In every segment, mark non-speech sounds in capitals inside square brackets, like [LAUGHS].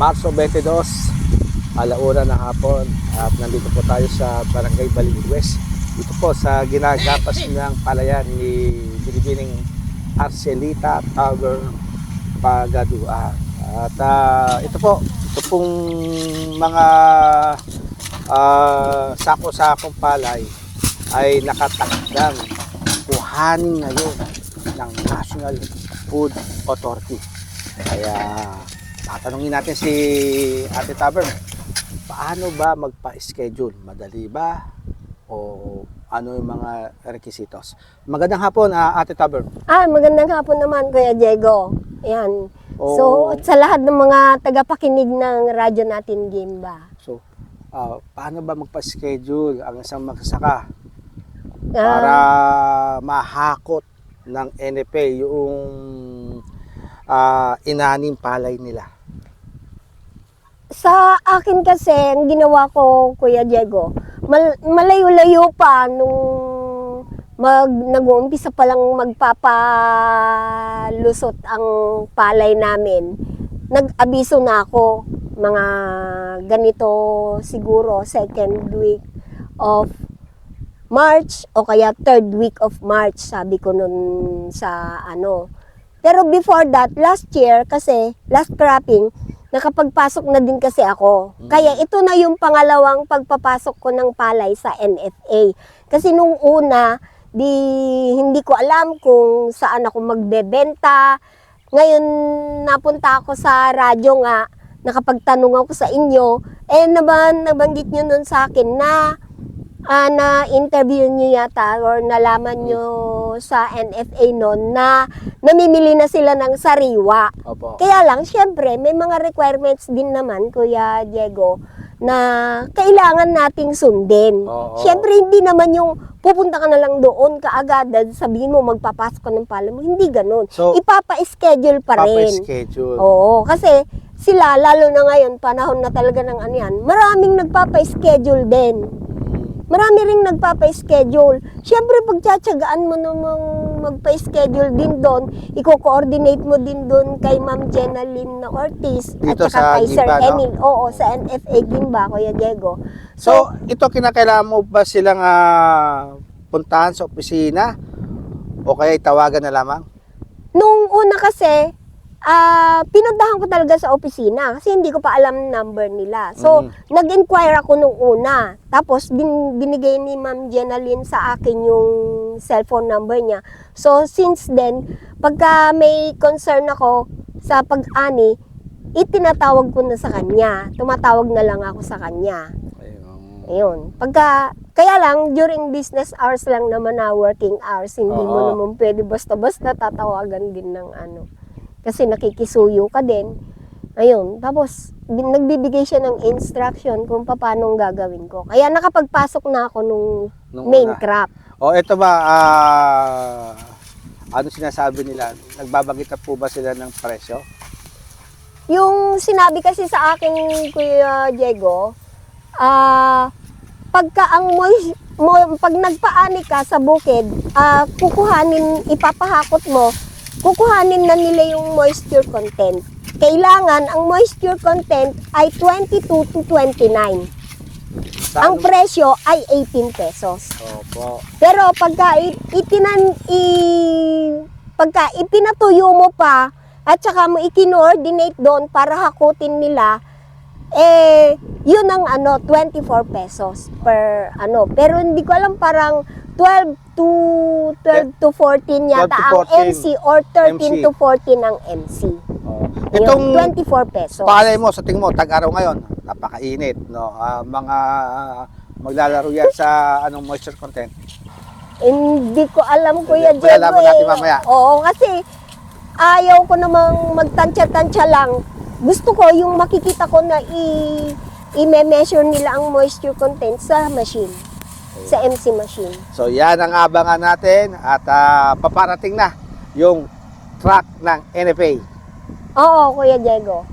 Marso 22, alauna ng hapon at nandito po tayo sa Barangay Baling West. Dito po sa ginagapas ng palayan ni Binibining Arcelita Tower Pagaduan. At ah, ito po, ito pong mga ah, sako-sakong palay ay nakatakdang kuhanin ngayon ng National Food Authority. Kaya tatanungin natin si Ate Tavern, paano ba magpa-schedule? Madali ba? O ano yung mga requisitos? Magandang hapon, ah, Ate Tavern. Ah, magandang hapon naman, Kuya Diego. Ayan. Oo. So, at sa lahat ng mga tagapakinig ng radyo natin, Gimba. So, ah, paano ba magpa-schedule ang isang magsasaka Ah, para mahakot ng NFA yung ah, inaning palay nila? Sa akin kasi, ang ginawa ko, Kuya Diego, mal- malayo-layo pa nung mag nag-uumpisa pa lang magpapalusot ang palay namin. Nag-abiso na ako mga ganito siguro second week of March o kaya third week of March sabi ko nun sa ano. Pero before that, last year kasi last cropping, nakapagpasok na din kasi ako. Kaya ito na yung pangalawang pagpapasok ko ng palay sa NFA. Kasi nung una, di hindi ko alam kung saan ako magbebenta. Ngayon napunta ako sa radyo nga, nakapagtanong ako sa inyo, eh naman nabanggit nyo nun sa akin na ah, na-interview niyo yata or nalaman niyo sa NFA noon na namimili na sila ng sariwa. Opo. Kaya lang, syempre, may mga requirements din naman, Kuya Diego, na kailangan nating sundin. Oo. Syempre, hindi naman yung pupunta ka na lang doon kaagad at sabihin mo magpapasok ka ng pala mo. Hindi ganun. So, Ipapa-schedule pa rin. Papa-schedule. Oo, kasi sila, lalo na ngayon, panahon na talaga ng ano yan, maraming nagpapa-schedule din. Marami ring nagpapa-schedule. Siyempre, pagtsatsagaan mo namang magpa-schedule din doon, i-coordinate mo din doon kay Ma'am Jenaline Ortiz Dito at saka sa kay Sir Gimba, no? Emil. Oo, sa NFA Gimba, Kuya Diego. So, ito kinakailangan mo ba silang ah, puntahan sa opisina? O kaya itawagan na lamang? Nung una kasi, ah pinuntahan ko talaga sa opisina kasi hindi ko pa alam number nila. So, Mhm. nag-inquire ako nung una. Tapos, bin, binigay ni Ma'am Jenaline sa akin yung cellphone number niya. So, since then, pagka may concern ako sa pag-ani, itinatawag ko na sa kanya. Tumatawag na lang ako sa kanya. Ayun. Pagka, kaya lang, during business hours lang naman na working hours, hindi mo Oo. naman pwede basta-basta tatawagan din ng ano. Kasi nakikisuyo ka din. Ayun. Tapos, nagbibigay siya ng instruction kung paano gagawin ko. Kaya nakapagpasok na ako nung Nung main una. crop. O ito ba, ah, ano sinasabi nila? Nagbabanggit na po ba sila ng presyo? Yung sinabi kasi sa akin, Kuya Diego, ah, pagka ang mois- mo, pag nagpaani ka sa bukid, ah, kukuhanin, ipapahakot mo, kukuhanin na nila yung moisture content. Kailangan ang moisture content ay 22 to 29. Ang Saan- presyo ay 18 pesos. Opo. Pero pagka itinan i pagka ipinatuyo mo pa at saka mo i-coordinate doon para hakutin nila eh yun ang ano 24 pesos per ano pero hindi ko alam parang 12 to 12 to 14 yata 12 to ang 14 MC or 13 MC. to 14 ang MC. Oh. Itong 24 pesos. palay mo, sa tingin mo, tag-araw ngayon, napakainit, no? Ah, mga maglalaro yan sa anong moisture content. Hindi ko alam, Kuya Diego. malalaman natin eh. mamaya. Oo, kasi ayaw ko namang magtansya-tansya lang. Gusto ko yung makikita ko na i i-measure nila ang moisture content sa machine. Sa MC machine. So yan ang abangan natin at ah, paparating na yung truck ng NFA. Oo, Kuya Diego.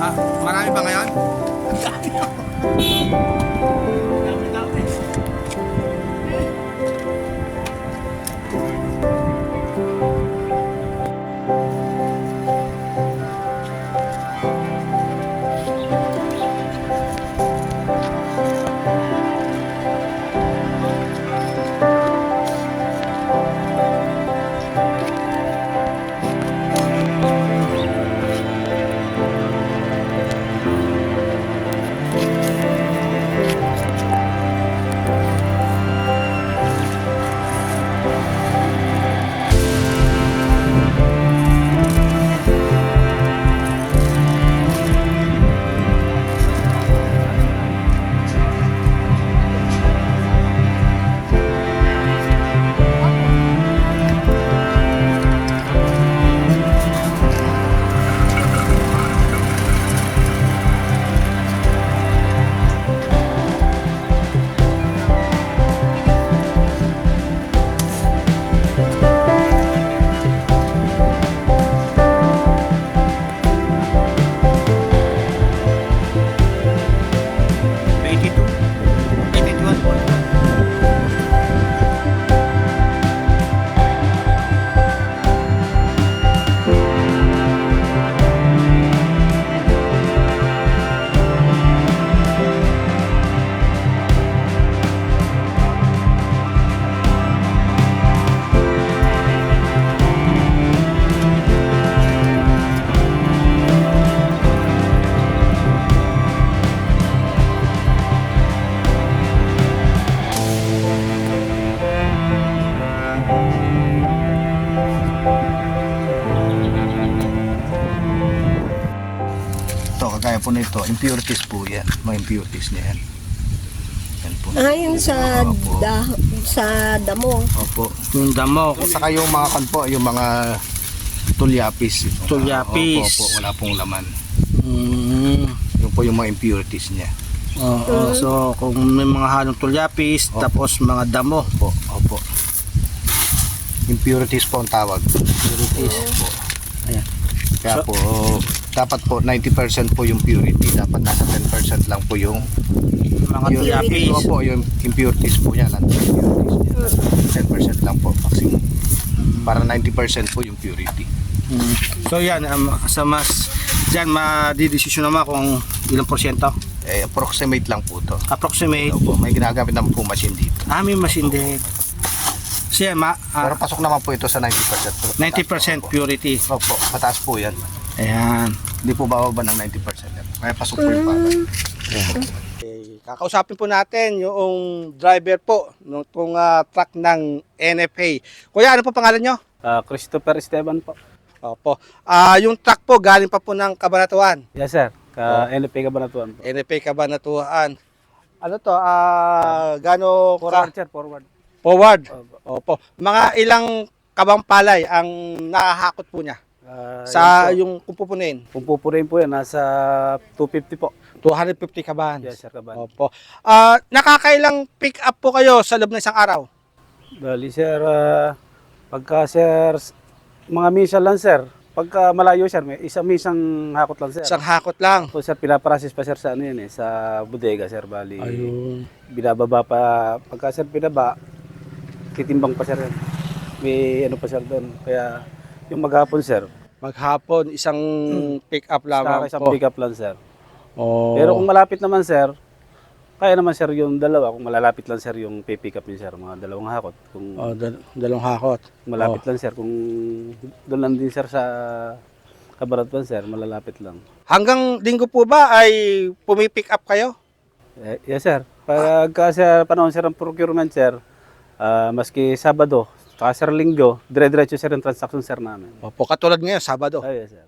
Ah, marami ba ngayon? Ito, kagaya [LAUGHS] po nito, impurities po yan. Mga impurities niya yan. Yan po. Ayon sa, Opo. da, sa damo. Opo. Yung damo. Saka yung mga kan po, yung mga tulyapis. Tulyapis. Opo, opo, wala pong laman. Mm, Yung po yung mga impurities niya. oo. So, kung may mga halong tulyapis, Opo. tapos mga damo. Opo, opo. Impurities po ang tawag. Impurities. Opo. Ayan. Kaya So- po, dapat po 90% po yung purity. Dapat nasa 10% lang po yung Mga yung- tulyapis. Opo, yung impurities po impurities niya. 10% lang po maximum. Para 90% po yung purity. Mm. So, yan. Um, sa mas, dyan, madidesisyon naman kung ilang porsyento. Eh, approximate lang po to. Approximate. Opo, may ginagamit naman po machine dito. Ah, may machine din. So, yan, ma, ah, Pero pasok naman po ito sa 90% po. 90% Opo. purity. Opo, mataas po yan. Ayan. Hindi po bababa ng 90% yan. Kaya pasok po yung palay. Okay, kakausapin po natin yung driver po ng itong ah, truck ng NFA. Kuya, ano po pangalan nyo? Ah, Christopher Esteban po. Opo. Ah, yung truck po galing pa po ng Kabanatuan. Yes, sir. Ka NFP Kabanatuan po. NFA Kabanatuan. Ano to? Ah, gano Forward, ka- sir. Forward. forward. Opo. Opo. Mga ilang kabang palay ang nakahakot po niya Ah, sa po. yung kung pupunin. Kung po yan, nasa 250 po. 250 kabans. Yes, sir. Kaban. Opo. Ah, nakakailang pick up po kayo sa loob ng isang araw? Bali, sir, ah, pagka, sir, mga misa lang, sir. Pagka malayo, sir, may isang misang hakot lang, sir. Isang hakot lang. So, sir, pinaprocess pa, sir, sa ano yan, eh, sa bodega, sir. Bali, Ayun. binababa pa. Pagka, sir, binaba, titimbang pa, sir. yan. May ano pa, sir, doon. Kaya, yung maghapon, sir, Maghapon, isang pick up lamang sa isang po. pick up lang, sir. Oh. Pero kung malapit naman sir, kaya naman sir yung dalawa. Kung malalapit lang sir yung pick up niyo sir, mga dalawang hakot. Kung oh, dal- dalawang hakot. malapit lang sir, kung doon lang din sir sa Kabaratuan sir, malalapit lang. Hanggang linggo po ba ay pumipick up kayo? Eh, yes sir. Pagka sir, panahon sir ang procurement sir, ah, maski Sabado, saka sir Linggo, dire-diretso sir yung transaction sir namin. Opo, katulad ngayon, Sabado. Oh, yes sir.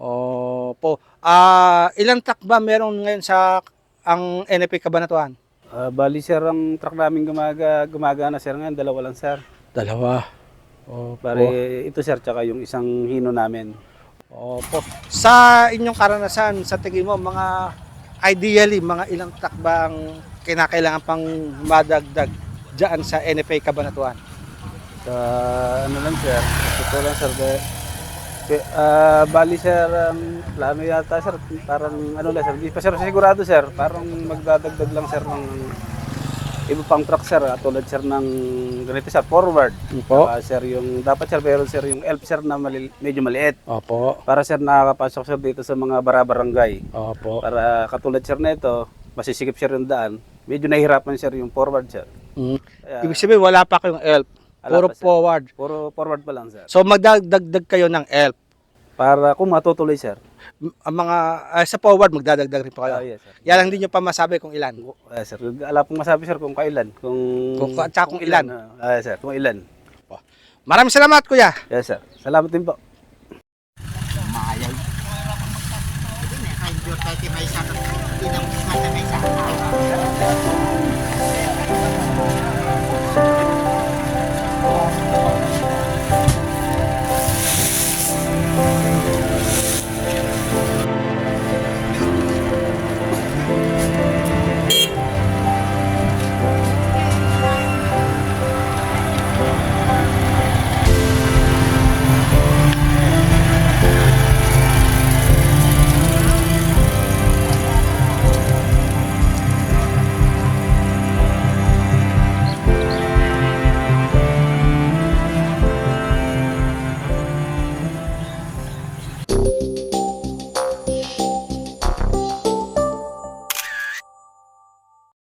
Opo. Ah, ilang truck ba meron ngayon sa ang NFA Kabanatuan? Ah, bali sir, ang truck namin gumaga, gumagana sir ngayon, dalawa lang sir. Dalawa. Opo. Bali, ito sir, tsaka yung isang hino namin. Opo. Sa inyong karanasan, sa tingin mo, mga ideally, mga ilang truck ba ang kinakailangan pang madagdag dyan sa NFA Kabanatuan? Sa ano lang sir, ito lang sir, ah, bali sir, ang plano yata sir, parang ano lang sir, hindi pa sir sigurado sir, parang magdadagdag lang sir ng iba pang truck sir, at tulad sir ng ganito sir, forward. Opo. Ah, sir, yung dapat sir, meron sir yung elf sir na mali- medyo maliit. Opo. Para sir nakakapasok sir dito sa mga barabarangay. Opo. Para katulad sir na ito, masisikip sir yung daan. Medyo nahihirapan sir yung forward sir. Mm. Kaya, Ibig sabihin, wala pa kayong ELP. Puro pa, sir. forward. puro forward pa lang sir. So, magdadagdag kayo ng ELP. Para kung matutuloy sir. M- Ang mga, ah, sa forward, magdadagdag rin po kayo. Ah, yes sir. Yan lang hindi nyo pa masabi kung ilan. Ah, sir, wala pong masabi sir kung kailan. Kung, Kung- at saka kung ilan. Ah, sir, kung ilan. Maraming salamat, kuya. Yes sir. Salamat din po.